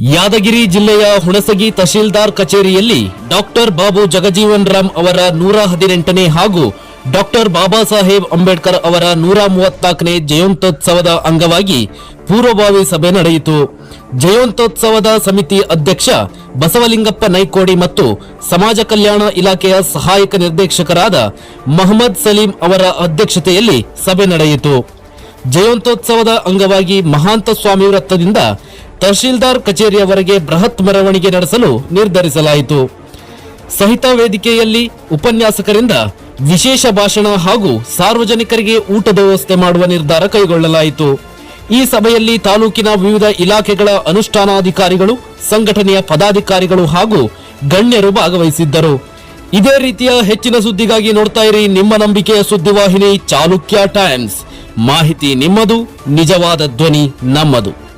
ಯಾದಗಿರಿ ಜಿಲ್ಲೆಯ ಹುಣಸಗಿ ತಹಶೀಲ್ದಾರ್ ಕಚೇರಿಯಲ್ಲಿ ಡಾಕ್ಟರ್ ಬಾಬು ಜಗಜೀವನ್ ರಾಮ್ ಅವರ ನೂರ ಹದಿನೆಂಟನೇ ಹಾಗೂ ಡಾಕ್ಟರ್ ಬಾಬಾ ಸಾಹೇಬ್ ಅಂಬೇಡ್ಕರ್ ಅವರ ನೂರ ಮೂವತ್ನಾಲ್ಕನೇ ಜಯಂತ್ಯೋತ್ಸವದ ಅಂಗವಾಗಿ ಪೂರ್ವಭಾವಿ ಸಭೆ ನಡೆಯಿತು. ಜಯಂತ್ಯೋತ್ಸವದ ಸಮಿತಿ ಅಧ್ಯಕ್ಷ ಬಸವಲಿಂಗಪ್ಪ ನೈಕೋಡಿ ಮತ್ತು ಸಮಾಜ ಕಲ್ಯಾಣ ಇಲಾಖೆಯ ಸಹಾಯಕ ನಿರ್ದೇಶಕರಾದ ಮಹಮ್ಮದ್ ಸಲೀಂ ಅವರ ಅಧ್ಯಕ್ಷತೆಯಲ್ಲಿ ಸಭೆ ನಡೆಯಿತು. ಜಯಂತ್ಯೋತ್ಸವದ ಅಂಗವಾಗಿ ಮಹಾಂತ ಸ್ವಾಮಿ ವೃತ್ತದಿಂದ ತಹಶೀಲ್ದಾರ್ ಕಚೇರಿಯವರೆಗೆ ಬೃಹತ್ ಮೆರವಣಿಗೆ ನಡೆಸಲು ನಿರ್ಧರಿಸಲಾಯಿತು. ಸಹಿತ ವೇದಿಕೆಯಲ್ಲಿ ಉಪನ್ಯಾಸಕರಿಂದ ವಿಶೇಷ ಭಾಷಣ ಹಾಗೂ ಸಾರ್ವಜನಿಕರಿಗೆ ಊಟದ ವ್ಯವಸ್ಥೆ ಮಾಡುವ ನಿರ್ಧಾರ ಕೈಗೊಳ್ಳಲಾಯಿತು. ಈ ಸಭೆಯಲ್ಲಿ ತಾಲೂಕಿನ ವಿವಿಧ ಇಲಾಖೆಗಳ ಅನುಷ್ಠಾನಾಧಿಕಾರಿಗಳು, ಸಂಘಟನೆಯ ಪದಾಧಿಕಾರಿಗಳು ಹಾಗೂ ಗಣ್ಯರು ಭಾಗವಹಿಸಿದ್ದರು. ಇದೇ ರೀತಿಯ ಹೆಚ್ಚಿನ ಸುದ್ದಿಗಾಗಿ ನೋಡ್ತಾ ಇರಿ ನಿಮ್ಮ ನಂಬಿಕೆಯ ಸುದ್ದಿವಾಹಿನಿ ಚಾಲುಕ್ಯ ಟೈಮ್ಸ್. ಮಾಹಿತಿ ನಿಮ್ಮದು, ನಿಜವಾದ ಧ್ವನಿ ನಮ್ಮದು.